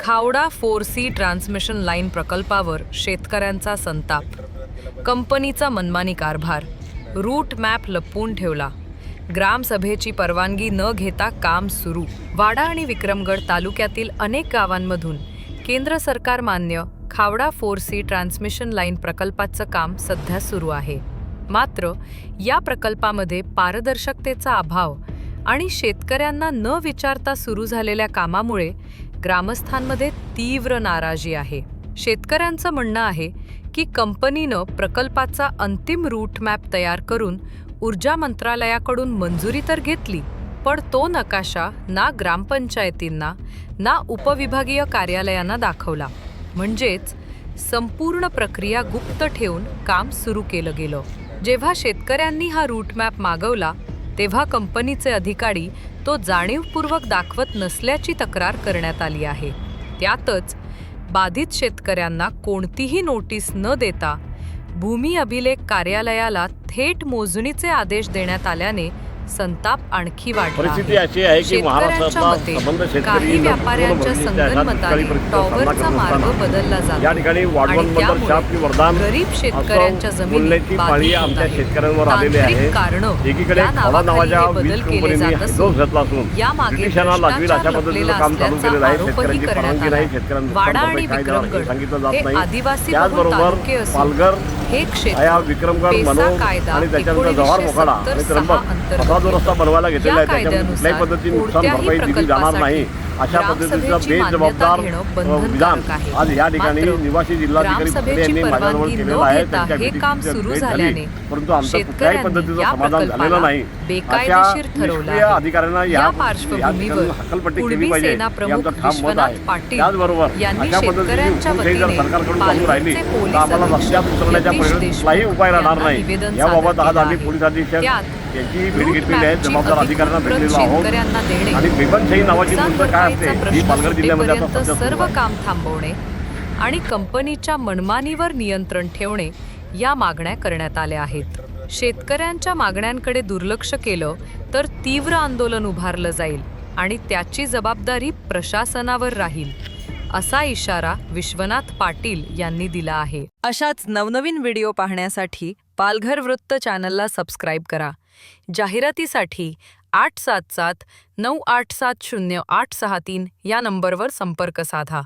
Khavda four C transmission line प्रकल्पावर शेतकऱ्यांचा संताप. कंपनीचा मनमानी कारभार. रूट मॅप लपवून ठेवला. ग्रामसभेची परवानगी न घेता काम सुरू. वाडा आणि विक्रमगड तालुक्यातील अनेक गावांमधून केंद्र सरकार मान्य Khavda four C transmission line प्रकल्पाचं काम सध्या सुरू आहे. मात्र या प्रकल्पामध्ये पारदर्शकतेचा अभाव आणि शेतकऱ्यांना न विचारता सुरू झालेल्या कामामुळे ग्रामस्थांमध्ये तीव्र नाराजी आहे. शेतकऱ्यांचं म्हणणं आहे की कंपनीनं प्रकल्पाचा अंतिम रूट मॅप तयार करून ऊर्जा मंत्रालयाकडून मंजुरी तर घेतली पण तो नकाशा ना ग्रामपंचायतींना ना उपविभागीय कार्यालयांना दाखवला. म्हणजेच संपूर्ण प्रक्रिया गुप्त ठेवून काम सुरू केलं गेलं. जेव्हा शेतकऱ्यांनी हा रूट मॅप मागवला तेव्हा कंपनीचे अधिकारी तो जाणीवपूर्वक दाखवत नसल्याची तक्रार करण्यात आली आहे. त्यातच बाधित शेतकऱ्यांना कोणतीही नोटीस न देता भूमी अभिलेख कार्यालयाला थेट मोजणीचे आदेश देण्यात आल्याने संताप आणखी वाढला परिस्थिती. अशी आहे की शेतकऱ्यांच्या महाराष्ट्रातला मते संबंध शेतकरी काही व्यापाऱ्यांच्या पूर्ण संगनमताने दुष्काळी परिस्थितीचा सामना टॉवरचा करत मार्ग असताना बदलला जातो. या ठिकाणी वाढवण आणि बंदर त्यामुळे शाप की वरदान गरीब शेतकऱ्यांच्या असं जमिनी बोलण्याची बाधित पाळी होत आमच्या आहे. शेतकऱ्यांवर आलेली तांत्रिक आहे कारणं एकीकडे या खावडा नावाखाली नावाच्या हे बदल केले कंपनीने जात असून हायड्रोस घेतला असून यामागे ब्रिटिशांना लागवी अशा भ्रष्टाचार पद्धतीचं लपलेला काम चालू असल्याचा केलेलं आहे. आरोपही शेतकऱ्यांची करण्यात परवानगी नाही वाडा आणि विक्रमगड सांगितलं हे जात नाही. आदिवासी बहुल त्याचबरोबर तालुके असून पालघर हे क्षेत्र विक्रमगड पेसा मनोज कायदा आणि त्याच्यानंतर जव्हार मोखाडा आणि 1976 त्र्यंबक असा जो रस्ता बनवायला घेतलेला आहे त्याच्यामध्ये कुठल्याही पद्धतीने नुकसान भरपाई दिली जाणार नाही अशा पद्धतीचं बेजबाबदार विधान. आज या ठिकाणी निवासी जिल्हाधिकारी यांनी माझ्याजवळ केलेलं आहे त्यांच्या हे झाली. परंतु आमचं कुठल्याही पद्धतीचं समाधान झालेलं नाही अशा निष्क्रिय. अधिकाऱ्यांना या पार्श्वभूमीवर या हक्कलपट्टी केली पाहिजे हे आमचं ठाम मत आहे त्याचबरोबर अशा पद्धतीची शेतकऱ्यांच्या हुकूमशाही जर सरकारकडून चालू राहिली तर आम्हाला रस्त्यात उतरण्याच्या कुठलाही उपाय राहणार नाही याबाबत आज आम्ही. पोलीस अधीक्षक त्यात यांची भेट घेतलेली आहे. जबाबदार अधिकाऱ्यांना भेटलेलो आहोत. आणि बेबनशाही नावाची गोष्ट काय असते? ही पालघर जिल्ह्यामध्ये आता सर्व. काम थांबवणे आणि कंपनीच्या मनमानीवर नियंत्रण ठेवणे या मागण्या करण्यात आल्या आहेत. शेतकऱ्यांच्या मागण्यांकडे दुर्लक्ष केलं तर तीव्र आंदोलन उभारलं जाईल आणि त्याची जबाबदारी प्रशासनावर राहील असा इशारा विश्वनाथ पाटील यांनी दिला आहे. अशाच नवनवीन व्हिडिओ पाहण्यासाठी पालघर वृत्त चॅनलला सबस्क्राईब करा. जाहिरातीसाठी आठ सात सात नऊ आठ सात शून्य आठ सहा तीन या नंबरवर संपर्क साधा.